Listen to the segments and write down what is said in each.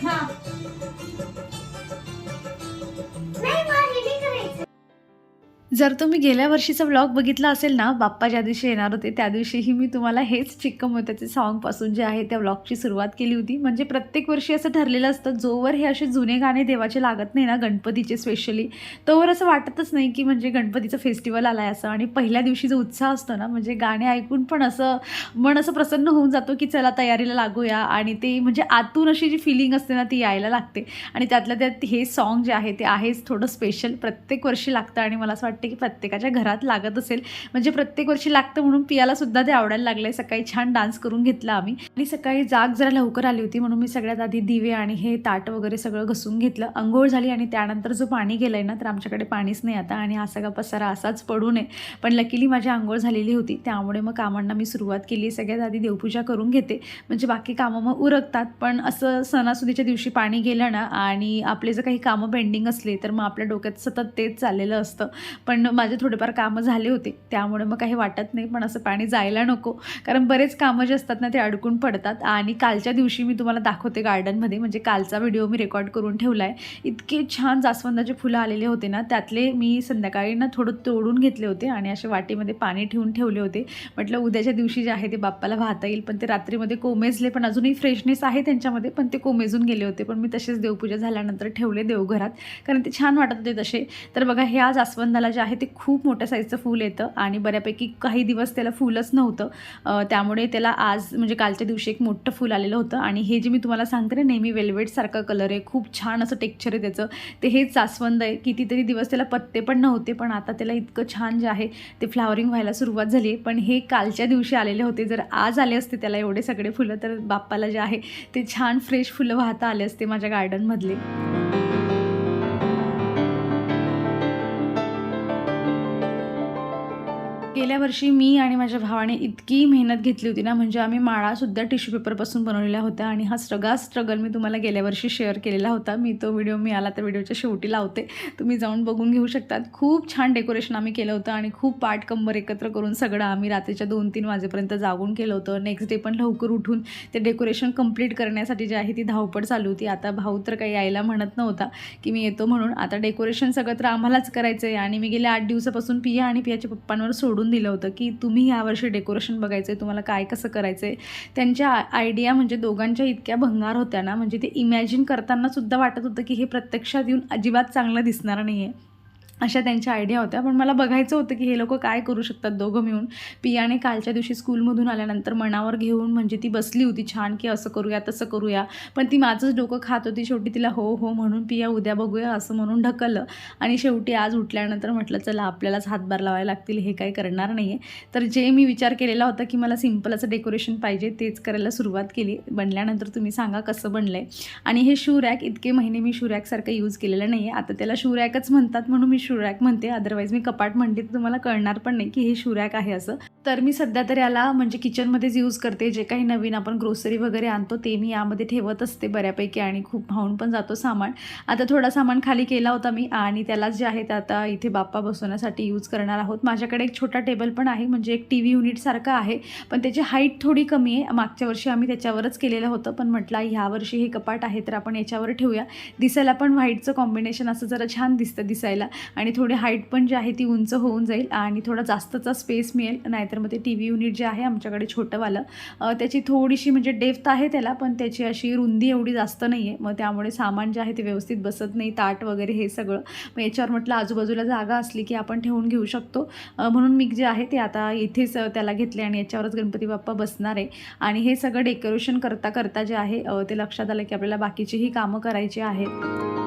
那。जर तुम्ही गेल्या वर्षीचा व्लॉग बघितला असेल ना बाप्पा ज्या दिवशी येणार होते त्या दिवशीही मी तुम्हाला हेच चिक्क मोत्याचे सॉन्गपासून जे आहे त्या व्लॉगची सुरुवात केली होती. म्हणजे प्रत्येक वर्षी असं ठरलेलं असतं जोवर हे असे जुने गाणे देवाचे लागत नाही ना गणपतीचे स्पेशली तोवर असं वाटतच नाही की म्हणजे गणपतीचं फेस्टिवल आला आहे असं. आणि पहिल्या दिवशी जो उत्साह असतो ना म्हणजे गाणे ऐकून पण असं मन असं प्रसन्न होऊन जातो की चला तयारीला लागूया. आणि ते म्हणजे आतून अशी जी फिलिंग असते ना ती यायला लागते. आणि त्यातल्या त्यात हे सॉन्ग जे आहे ते आहेच थोडं स्पेशल प्रत्येक वर्षी लागतं आणि मला असं वाटतं की प्रत्येकाच्या घरात लागत असेल. म्हणजे प्रत्येक वर्षी लागतं म्हणून पियाला सुद्धा ते आवडायला लागलं सकाळी छान डान्स करून घेतला आम्ही. आणि सकाळी जाग जरा लवकर आली होती म्हणून मी सगळ्यात आधी दिवे आणि हे ताट वगैरे सगळं घसून घेतलं. अंघोळ झाली आणि त्यानंतर जो पाणी गेलंय ना तर आमच्याकडे पाणीच नाही आता आणि हा सगळा पसारा असाच पडू नये. पण लकीली माझी आंघोळ झालेली होती. त्यामुळे मग कामांना मी सुरुवात केली सगळ्यात आधी देवपूजा करून घेते. म्हणजे बाकी कामं मग उरकतात. पण असं सणासुदीच्या दिवशी पाणी गेलं ना आणि आपले जर काही कामं पेंडिंग असले तर मग आपल्या डोक्यात सतत तेच चाललेलं असतं. पण माझे थोडेफार कामं झाले होते त्यामुळे मग काही वाटत नाही पण असं पाणी जायला नको. कारण बरेच कामं जे असतात ना ते अडकून पडतात. आणि कालच्या दिवशी मी तुम्हाला दाखवते गार्डनमध्ये म्हणजे कालचा व्हिडिओ मी रेकॉर्ड करून ठेवला आहे इतके छान जास्वंदाचे फुलं आलेले होते ना त्यातले मी संध्याकाळी ना थोडं तोडून घेतले होते आणि असे वाटीमध्ये पाणी ठेवून ठेवले होते. म्हटलं उद्याच्या दिवशी जे आहे ते बाप्पाला वाहता येईल पण ते रात्रीमध्ये कोमेजले पण अजूनही फ्रेशनेस आहे त्यांच्यामध्ये पण ते कोमेजून गेले होते. पण मी तसेच देवपूजा झाल्यानंतर ठेवले देवघरात कारण ते छान वाटत होते तसे. तर बघा ह्या जास्वंदाला जे आहे ते खूप मोठ्या साईजचं फूल येतं आणि बऱ्यापैकी काही दिवस त्याला फुलच नव्हतं. त्यामुळे त्याला आज म्हणजे कालच्या दिवशी एक मोठं फूल आलेलं होतं आणि हे जे मी तुम्हाला सांगते ना नेहमी वेल्वेटसारखा कलर आहे खूप छान असं टेक्चर आहे त्याचं. ते हेच जास्वंद आहे. कितीतरी दिवस त्याला पत्ते पण नव्हते पण आता त्याला इतकं छान जे आहे ते फ्लावरिंग व्हायला सुरुवात झाली आहे. पण हे कालच्या दिवशी आलेले होते. जर आज आले असते त्याला एवढे सगळे फुलं तर बाप्पाला जे आहे ते छान फ्रेश फुलं वाहता आले असते माझ्या गार्डनमधले गेल्या वर्षी मी आणि माझ्या भावाने इतकी मेहनत घेतली होती ना म्हणजे आम्ही माळासुद्धा टिश्यू पेपरपासून बनवलेल्या होत्या आणि हा सगळा स्ट्रगल मी तुम्हाला गेल्या वर्षी शेअर केलेला होता. मी तो व्हिडिओ मी आला तर व्हिडिओच्या शेवटी लावते. तुम्ही जाऊन बघून घेऊ शकतात. खूप छान डेकोरेशन आम्ही केलं होतं आणि खूप पाठ कंबर एकत्र करून सगळं आम्ही रात्रीच्या दोन तीन वाजेपर्यंत जागून केलं होतं. नेक्स्ट डे पण लवकर उठून ते डेकोरेशन कंप्लीट करण्यासाठी जी आहे ती धावपळ चालू होती. आता भाऊ तर काही यायला म्हणत नव्हता की मी येतो म्हणून. आता डेकोरेशन सगळं तर आम्हालाच करायचं आहे आणि मी गेल्या आठ दिवसापासून पिया आणि पियाच्या पप्पांवर सोडून दिलं होतं की तुम्ही यावर्षी डेकोरेशन बघायचं आहे तुम्हाला काय कसं करायचं आहे त्यांच्या आयडिया म्हणजे दोघांच्या इतक्या भंगार होत्या ना म्हणजे ते इमॅजिन करताना सुद्धा वाटत होतं की हे प्रत्यक्षात येऊन अजिबात चांगलं दिसणार नाही आहे अशा त्यांच्या आयडिया होत्या. पण मला बघायचं होतं की हे लोक काय करू शकतात दोघं मिळून. पियाने कालच्या दिवशी स्कूलमधून आल्यानंतर मनावर घेऊन म्हणजे ती बसली होती छान की असं करूया तसं करूया. पण ती माझंच डोकं खात होती. शेवटी तिला हो हो म्हणून पिया उद्या बघूया असं म्हणून ढकललं. आणि शेवटी आज उठल्यानंतर म्हटलं चला आपल्यालाच हातभार लावायला लागतील. हे काही करणार नाही आहे तर जे मी विचार केलेला होता की मला सिंपल असं डेकोरेशन पाहिजे तेच करायला सुरुवात केली. बनल्यानंतर तुम्ही सांगा कसं बनलं आहे आणि हे शू रॅक इतके महिने मी शू रॅकसारखं यूज केलेलं नाही आहे आता त्याला शू रॅकच म्हणतात म्हणून मी शूरॅक म्हणते अदरवाईज मी कपाट म्हणते तर तुम्हाला कळणार पण नाही की हे शूरॅक आहे असं. तर मी सध्या तर याला म्हणजे किचनमध्येच यूज करते जे काही नवीन आपण ग्रोसरी वगैरे आणतो ते मी यामध्ये ठेवत असते बऱ्यापैकी आणि खूप भाऊन पण जातो सामान. आता थोडा सामान खाली केला होता मी आणि त्यालाच जे आहे ते आता इथे बाप्पा बसवण्यासाठी यूज करणार आहोत. माझ्याकडे एक छोटा टेबल पण आहे म्हणजे एक टी व्ही युनिटसारखं आहे पण त्याची हाईट थोडी कमी आहे. मागच्या वर्षी आम्ही त्याच्यावरच केलेलं होतं पण म्हटलं ह्या वर्षी हे कपाट आहे तर आपण याच्यावर ठेवूया. दिसायला पण व्हाईटचं कॉम्बिनेशन असं जरा छान दिसतं दिसायला. आणि थोडी हाईट पण जी आहे ती उंच होऊन जाईल आणि थोडा जास्तचा स्पेस मिळेल. नाहीतर मग ते टी व्ही युनिट जे आहे आमच्याकडे छोटंवालं त्याची थोडीशी म्हणजे डेप्थ आहे त्याला पण त्याची अशी रुंदी एवढी जास्त नाही आहे मग त्यामुळे सामान जे आहे ते व्यवस्थित बसत नाही ताट वगैरे हे सगळं. मग याच्यावर म्हटलं आजूबाजूला जागा असली की आपण ठेवून घेऊ शकतो. म्हणून मी जे आहे ते आता इथेच त्याला घेतले आणि याच्यावरच गणपती बाप्पा बसणार आहे. आणि हे सगळं डेकोरेशन करता करता जे आहे ते लक्षात आलं की आपल्याला बाकीचीही कामं करायची आहेत.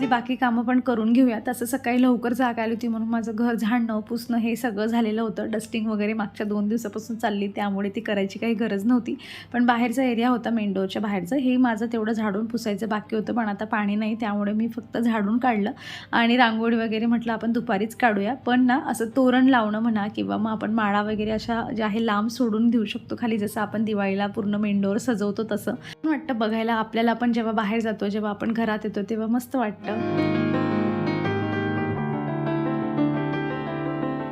घरातली बाकी कामं पण करून घेऊया तसं सकाळी लवकर जाग आली होती म्हणून माझं घर झाडणं पुसणं हे सगळं झालेलं होतं. डस्टिंग वगैरे मागच्या दोन दिवसापासून चालली त्यामुळे ती करायची काही गरज नव्हती. पण बाहेरचा एरिया होता मेन डोअरच्या बाहेरचं. हे माझं तेवढं झाडून पुसायचं बाकी होतं पण आता पाणी नाही त्यामुळे मी फक्त झाडून काढलं. आणि रांगोळी वगैरे म्हटलं आपण दुपारीच काढूया. पण ना असं तोरण लावणं म्हणा किंवा मग आपण माळा वगैरे अशा ज्या आहे लांब सोडून देऊ शकतो खाली. जसं आपण दिवाळीला पूर्ण मेंडोर सजवतो तसं. वाटतं बघायला आपल्याला पण जेव्हा बाहेर जातो जेव्हा आपण घरात येतो तेव्हा मस्त वाटतं. Então.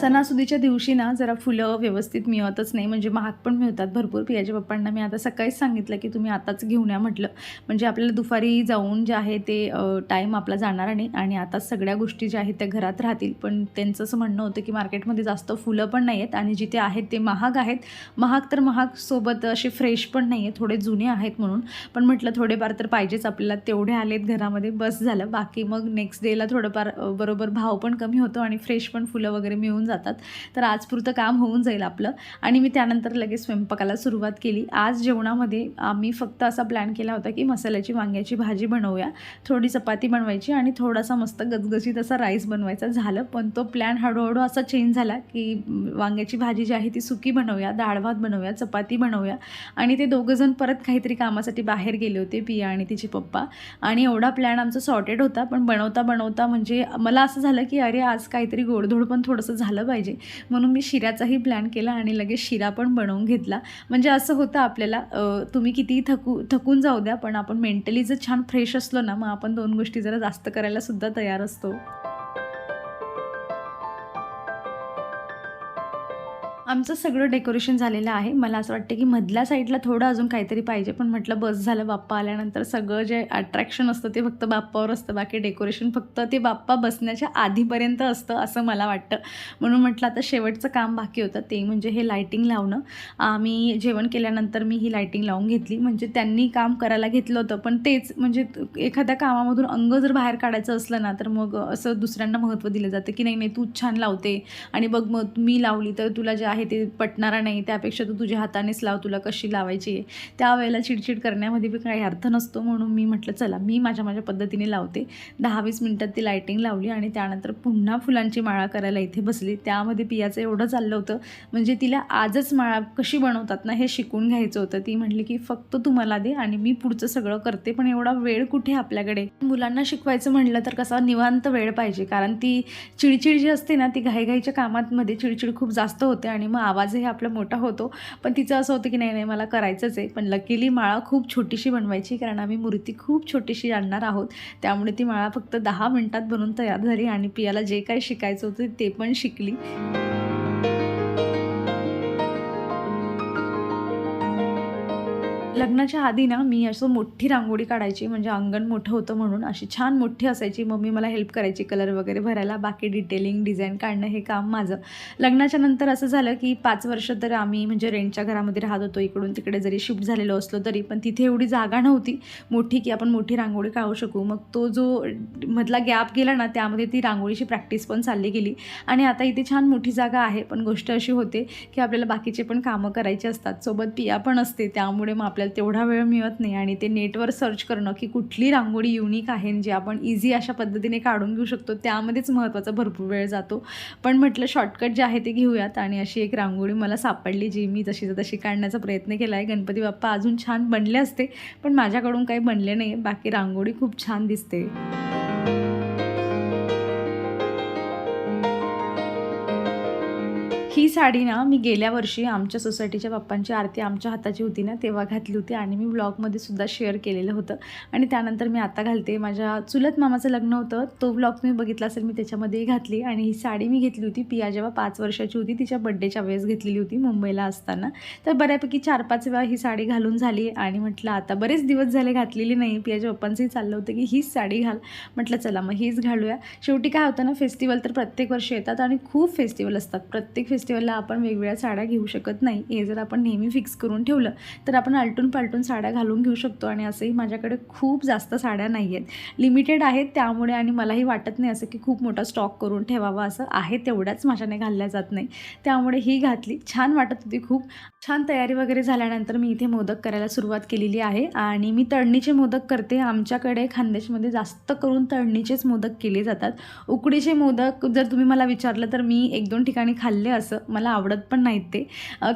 सणासुदीच्या दिवशी ना जरा फुलं व्यवस्थित मिळतच नाही. म्हणजे महाग पण मिळतात भरपूर. पियाच्या पप्पांना मी आता सकाळीच सांगितलं की तुम्ही आताच घेऊन या म्हटलं. म्हणजे आपल्याला दुपारी जाऊन जे आहे ते टाईम आपला जाणार नाही आणि आता सगळ्या गोष्टी ज्या आहेत त्या घरात राहतील. पण त्यांचं असं म्हणणं होतं की मार्केटमध्ये जास्त फुलं पण नाही आहेत आणि जिथे आहेत ते महाग आहेत. महाग तर महाग सोबत असे फ्रेश पण नाही आहेत थोडे जुने आहेत म्हणून. पण म्हटलं थोडेफार तर पाहिजेच. आपल्याला तेवढे आलेत घरामध्ये. बस झालं. बाकी मग नेक्स्ट डेला थोडंफार बरोबर भाव पण कमी होतो आणि फ्रेश पण फुलं वगैरे मिळून जातात. तर आजपुरतं काम होऊन जाईल आपलं. आणि मी त्यानंतर लगेच स्वयंपाकाला सुरुवात केली. आज जेवणामध्ये आम्ही फक्त असा प्लॅन केला होता की मसाल्याची वांग्याची भाजी बनवूया. थोडी चपाती बनवायची आणि थोडासा मस्त गजगजीत असा राईस बनवायचा. झालं. पण तो प्लॅन हळूहळू असा चेंज झाला की वांग्याची भाजी जी आहे ती सुकी बनवूया डाळ भात बनवूया चपाती बनवूया. आणि ते दोघंजण परत काहीतरी कामासाठी बाहेर गेले होते पिया आणि तिचे पप्पा. आणि एवढा प्लॅन आमचा सॉर्टेड होता. पण बनवता बनवता म्हणजे मला असं झालं की अरे आज काहीतरी गोडधोड पण थोडंसं झालं पाहिजे. म्हणून मी शिऱ्याचाही प्लॅन केला आणि लगेच शिरा पण बनवून घेतला. म्हणजे असं होतं आपल्याला तुम्ही कितीही थकू थकून जाऊ द्या पण आपण मेंटली जर छान फ्रेश असलो ना मग आपण दोन गोष्टी जरा जास्त करायला सुद्धा तयार असतो. आमचं सगळं डेकोरेशन झालेलं आहे. मला असं वाटतं की मधल्या साईडला थोडं अजून काहीतरी पाहिजे. पण म्हटलं बस झालं बाप्पा आल्यानंतर सगळं जे अट्रॅक्शन असतं ते फक्त बाप्पावर असतं. बाकी डेकोरेशन फक्त ते बाप्पा बसण्याच्या आधीपर्यंत असतं असं मला वाटतं. म्हणून म्हटलं आता शेवटचं काम बाकी होतं. ते म्हणजे हे लायटिंग लावणं. आम्ही जेवण केल्यानंतर मी ही लायटिंग लावून घेतली. म्हणजे त्यांनी काम करायला घेतलं होतं. पण तेच म्हणजे एखाद्या कामामधून अंग जर बाहेर काढायचं असलं ना तर मग असं दुसऱ्यांना महत्त्व दिलं जातं की नाही नाही तू छान लावते. आणि बघ मग मी लावली तर तुला जे आहे ते पटणारा नाही त्यापेक्षा तू तुझ्या हातानेच लाव तुला कशी लावायची आहे. त्यावेळेला चिडचिड करण्यामध्ये बी काही अर्थ नसतो म्हणून मी म्हटलं चला मी माझ्या माझ्या पद्धतीने लावते. दहा वीस मिनटात ती लायटिंग लावली आणि त्यानंतर पुन्हा फुलांची माळा करायला इथे बसली. त्यामध्ये पियाचं एवढं चाललं होतं म्हणजे तिला आजच माळा कशी बनवतात ना हे शिकून घ्यायचं होतं. ती म्हटली की फक्त तू मला दे आणि मी पुढचं सगळं करते पण एवढा वेळ कुठे आपल्याकडे? मुलांना शिकवायचं म्हणलं तर कसा निवांत वेळ पाहिजे कारण ती चिडचिड जी असते ना ती घाईघाईच्या कामांमध्ये चिडचिड खूप जास्त होते आणि मग आवाजही आपला मोठा होतो. पण तिचं असं होतं की नाही नाही मला करायचंच आहे. पण लकीली माळा खूप छोटीशी बनवायची कारण आम्ही मूर्ती खूप छोटीशी आणणार आहोत. त्यामुळे ती माळा फक्त दहा मिनटात बनवून तयार झाली आणि पियाला जे काही शिकायचं होतं ते पण शिकली. लग्नाच्या आधी ना मी असं मोठी रांगोळी काढायची म्हणजे अंगण मोठं होतं म्हणून अशी छान मोठी असायची. मम्मी मला हेल्प करायची कलर वगैरे भरायला बाकी डिटेलिंग डिझाईन काढणं हे काम माझं. लग्नाच्या नंतर असं झालं की पाच वर्ष तर आम्ही म्हणजे रेंटच्या घरामध्ये राहत होतो. इकडून तिकडे जरी शिफ्ट झालेलो असलो तरी पण तिथे एवढी जागा नव्हती मोठी की आपण मोठी रांगोळी काढू शकू. मग तो जो मधला गॅप गेला ना त्यामध्ये ती रांगोळीची प्रॅक्टिस पण चालली गेली. आणि आता इथे छान मोठी जागा आहे. पण गोष्ट अशी होते की आपल्याला बाकीचे पण कामं करायची असतात. सोबत पिया पण असते. त्यामुळे मग आपल्याला तेवढा वेळ मिळत नाही आणि ते नेटवर सर्च करणं की कुठली रांगोळी युनिक आहे जी आपण इझी अशा पद्धतीने काढून घेऊ शकतो त्यामध्येच महत्त्वाचा भरपूर वेळ जातो. पण म्हटलं शॉर्टकट जे आहे ते घेऊयात आणि अशी एक रांगोळी मला सापडली जी मी तशीच तशी काढण्याचा प्रयत्न केला आहे. गणपती बाप्पा अजून छान बनले असते पण माझ्याकडून काही बनले नाही बाकी रांगोळी खूप छान दिसते. ही साडी ना मी गेल्या वर्षी आमच्या सोसायटीच्या बाप्पांची आरती आमच्या हाताची होती ना तेव्हा घातली होती आणि मी ब्लॉगमध्ये सुद्धा शेअर केलेलं होतं. आणि त्यानंतर मी आता घालते. माझ्या चुलत मामाचं लग्न होतं. तो ब्लॉग तुम्ही बघितला असेल मी त्याच्यामध्ये घातली. आणि ही साडी मी घेतली होती पिया जेव्हा पाच वर्षाची होती तिच्या बड्डेच्या वेळेस घेतलेली होती मुंबईला असताना. तर बऱ्यापैकी चार पाच वेळा ही साडी घालून झाली आणि म्हटलं आता बरेच दिवस झाले घातलेली नाही. पियाच्या पप्पांचंही चाललं होतं की हीच साडी घाल. म्हटलं चला मग हीच घालूया. शेवटी काय होतं ना फेस्टिवल तर प्रत्येक वर्षी येतात आणि खूप फेस्टिवल असतात. प्रत्येक फेस्टिवलला आपण वेगवेगळ्या साड्या घेऊ शकत नाही. हे जर आपण नेहमी फिक्स करून ठेवलं तर आपण आलटून पालटून साड्या घालून घेऊ शकतो आणि असंही माझ्याकडे खूप जास्त साड्या नाही आहेत. लिमिटेड आहेत त्यामुळे आणि मलाही वाटत नाही असं की खूप मोठा स्टॉक करून ठेवावा असं आहे तेवढ्याच माझ्याने घालल्या जात नाही. त्यामुळे ही घातली. छान वाटत होती खूप. छान तयारी वगैरे झाल्यानंतर मी इथे मोदक करायला सुरुवात केलेली आहे आणि मी तळणीचे मोदक करते. आमच्याकडे खानदेशमध्ये जास्त करून तळणीचेच मोदक केले जातात. उकडीचे मोदक जर तुम्ही मला विचारलं तर मी एक दोन ठिकाणी खाल्ले असं मला आवडत पण नाहीत ते.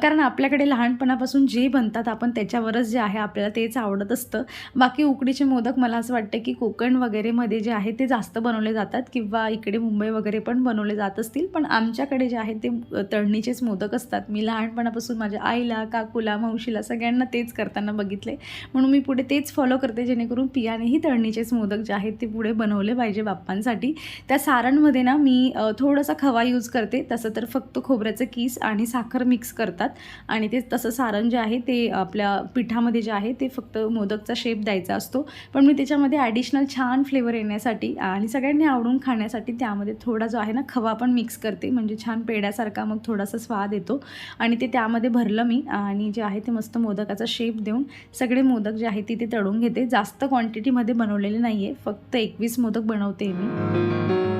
कारण आपल्याकडे लहानपणापासून जे बनतात आपण त्याच्यावरच जे आहे आपल्याला तेच आवडत असतं. बाकी उकडीचे मोदक मला असं वाटतं की कोकण वगैरेमध्ये जे आहे ते जास्त बनवले जातात किंवा इकडे मुंबई वगैरे पण बनवले जात असतील. पण आमच्याकडे जे आहे ते तळणीचेच मोदक असतात. मी लहानपणापासून माझ्या आईला काकूला मावशीला सगळ्यांना तेच करताना बघितले. म्हणून मी पुढे तेच फॉलो करते जेणेकरून पियानेही तळणीचेच मोदक जे आहेत ते पुढे बनवले पाहिजे बाप्पांसाठी. त्या सारणमध्ये ना मी थोडासा खवा यूज करते. तसं तर फक्त खोबऱ्याचं कीस आणि साखर मिक्स करतात. आणि ते तसं सारण जे आहे ते आपल्या पिठामध्ये जे आहे ते फक्त मोदकचा शेप द्यायचा असतो. पण मी त्याच्यामध्ये ॲडिशनल छान फ्लेवर येण्यासाठी आणि सगळ्यांनी आवडून खाण्यासाठी त्यामध्ये थोडा जो आहे ना खवा पण मिक्स करते. म्हणजे छान पेड्यासारखा मग थोडासा स्वाद येतो. आणि ते त्यामध्ये भरलं मी आणि जे आहे ते मस्त मोदकाचा शेप देऊन सगळे मोदक जे आहे ते ते तळून घेते. जास्त क्वांटिटीमध्ये बनवलेले नाही आहे फक्त एकवीस मोदक बनवते मी.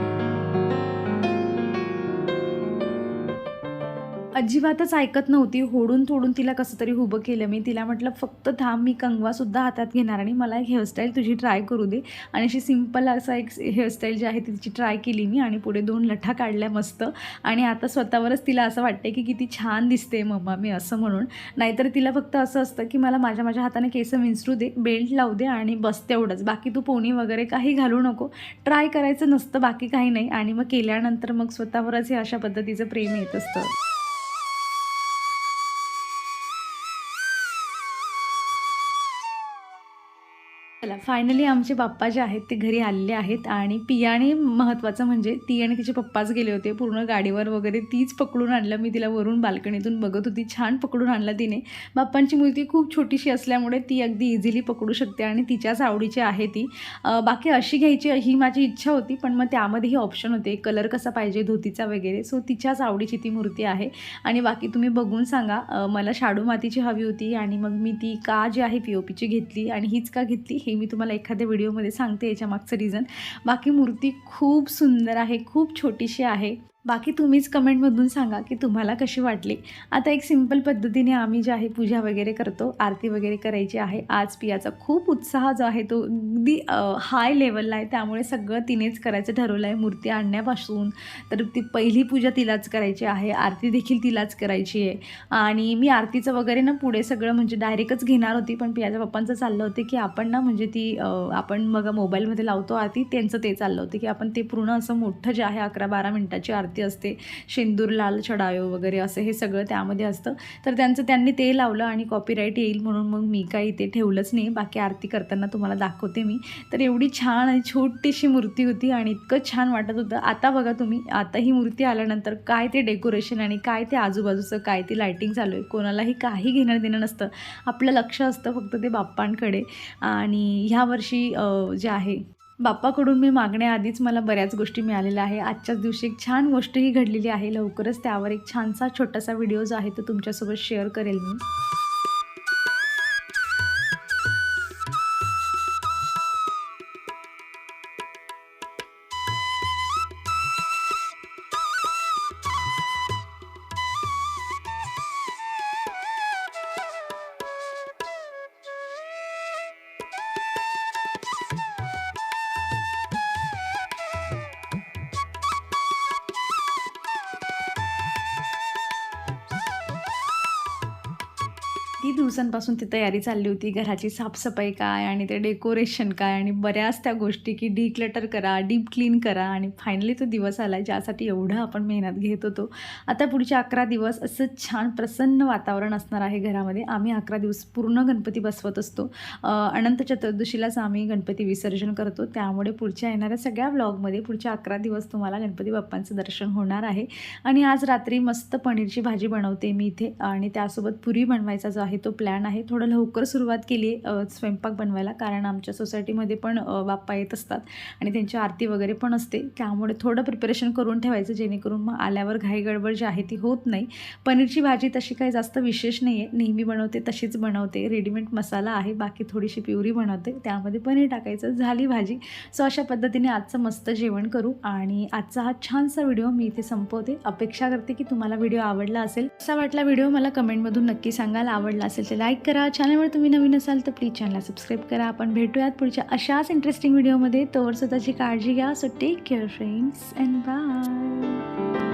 अजिबातच ऐकत नव्हती. होडून थोडून तिला कसं तरी उभं केलं. मी तिला म्हटलं फक्त थांब मी कंगवासुद्धा हातात घेणार आणि मला एक हेअरस्टाईल तुझी ट्राय करू दे. आणि अशी सिंपल असा एक हेअरस्टाईल जी आहे तिची ट्राय केली मी आणि पुढे दोन लठा काढल्या मस्त. आणि आता स्वतःवरच तिला असं वाटतं की किती छान दिसते मम्मा मी असं म्हणून. नाहीतर तिला फक्त असं असतं की मला माझ्या माझ्या हाताने केस विंचरू दे बेल्ट लावू दे आणि बस तेवढंच. बाकी तू पोणी वगैरे काही घालू नको. ट्राय करायचं नसतं बाकी काही नाही. आणि मग केल्यानंतर मग स्वतःवरच हे अशा पद्धतीचं प्रेम येत असतं. चला फायनली आमचे बाप्पा जे आहेत ते घरी आलेले आहेत आणि पियाने महत्त्वाचं म्हणजे ती आणि तिचे पप्पाच गेले होते. पूर्ण गाडीवर वगैरे तीच पकडून आणलं. मी तिला वरून बाल्कनीतून बघत होती. छान पकडून आणलं तिने. बाप्पांची मूर्ती खूप छोटीशी असल्यामुळे ती अगदी इझिली पकडू शकते आणि तिच्याच आवडीची आहे ती. बाकी अशी घ्यायची ही माझी इच्छा होती पण मग त्यामध्येही ऑप्शन होते. कलर कसा पाहिजे धोतीचा वगैरे. सो तिच्याच आवडीची ती मूर्ती आहे. आणि बाकी तुम्ही बघून सांगा मला शाडू मातीची हवी होती आणि मग मी ती का जी आहे पी ओ पीची घेतली आणि हीच का घेतली हे मी तुम्हाला एखाद्या व्हिडिओमध्ये सांगते याच्या मागचं रिझन बाकी मूर्ती खूप सुंदर आहे खूप छोटीशी आहे. बाकी तुम्हीच कमेंटमधून सांगा की तुम्हाला कशी वाटली. आता एक सिंपल पद्धतीने आम्ही जे आहे पूजा वगैरे करतो आरती वगैरे करायची आहे. आज पियाचा खूप उत्साह जो आहे तो अगदी हाय लेवलला आहे. त्यामुळे सगळं तिनेच करायचं ठरवलं आहे मूर्ती आणण्यापासून तर ती पहिली पूजा तिलाच करायची आहे. आरती देखील तिलाच करायची आहे. आणि मी आरतीचं वगैरे ना पुढे सगळं म्हणजे डायरेक्टच घेणार होती पण पियाच्या पप्पांचं चाललं होतं की आपण ना म्हणजे ती आपण मग मोबाईलमध्ये लावतो आरती त्यांचं ते चाललं होतं की आपण ते पूर्ण असं मोठं जे आहे अकरा बारा मिनटाची आरती असते शेंदूर लाल चढायो वगैरे असं हे सगळं त्यामध्ये असतं. तर त्यांचं त्यांनी ते लावलं आणि कॉपीराईट येईल म्हणून मग मी काही ते ठेवलंच नाही. बाकी आरती करताना तुम्हाला दाखवते मी. तर एवढी छान आणि छोटीशी मूर्ती होती आणि इतकं छान वाटत होतं. आता बघा तुम्ही आता ही मूर्ती आल्यानंतर काय ते डेकोरेशन आणि काय ते आजूबाजूचं काय ते लायटिंग चालू आहे? कोणालाही काही घेणं देणं नसतं. आपलं लक्ष असतं फक्त ते बाप्पांकडे. आणि ह्या वर्षी जे आहे बाप्पाकडून मी मागण्याआधीच मला बऱ्याच गोष्टी मिळालेल्या आहे. आजच्याच दिवशी एक छान गोष्टही घडलेली आहे. लवकरच त्यावर एक छानसा छोटासा व्हिडिओ जो आहे तो तुमच्यासोबत शेअर करेल मी. दिवसांपासून ती तयारी चालली होती. घराची साफसफाई काय आणि ते डेकोरेशन काय आणि बऱ्याच त्या गोष्टी की डिक्लटर करा डीप क्लीन करा आणि फायनली तो दिवस आला ज्यासाठी एवढं आपण मेहनत घेत होतो. आता पुढचे अकरा दिवस असं छान प्रसन्न वातावरण असणार आहे घरामध्ये. आम्ही अकरा दिवस पूर्ण गणपती बसवत असतो. अनंत चतुर्दशीलाच आम्ही गणपती विसर्जन करतो. त्यामुळे पुढच्या येणाऱ्या सगळ्या व्लॉगमध्ये पुढच्या अकरा दिवस तुम्हाला गणपती बाप्पांचं दर्शन होणार आहे. आणि आज रात्री मस्त पनीरची भाजी बनवते मी इथे आणि त्यासोबत पुरी बनवायचा जो आहे तो प्लॅन आहे. थोडं लवकर सुरुवात केली आहे स्वयंपाक बनवायला कारण आमच्या सोसायटीमध्ये पण बाप्पा येत असतात आणि त्यांची आरती वगैरे पण असते. त्यामुळे थोडं प्रिपरेशन करून ठेवायचं जेणेकरून मग आल्यावर घाई गडबड जी आहे ती होत नाही. पनीरची भाजी तशी काही जास्त विशेष नाही आहे नेहमी बनवते तशीच बनवते. रेडीमेड मसाला आहे बाकी थोडीशी प्युरी बनवते. त्यामध्ये पनीर टाकायचं झाली भाजी. सो अशा पद्धतीने आजचं मस्त जेवण करू आणि आजचा हा छानसा व्हिडिओ मी इथे संपवते. अपेक्षा करते की तुम्हाला व्हिडिओ आवडला असेल. असा वाटला व्हिडिओ मला कमेंटमधून नक्की सांगाल. आवडला असेल तर लाईक करा. चॅनलवर तुम्ही नवीन असाल तर प्लीज चॅनलला सबस्क्राईब करा. आपण भेटूयात पुढच्या अशाच इंटरेस्टिंग व्हिडिओमध्ये तोवर स्वतःची काळजी घ्या. So take care friends and bye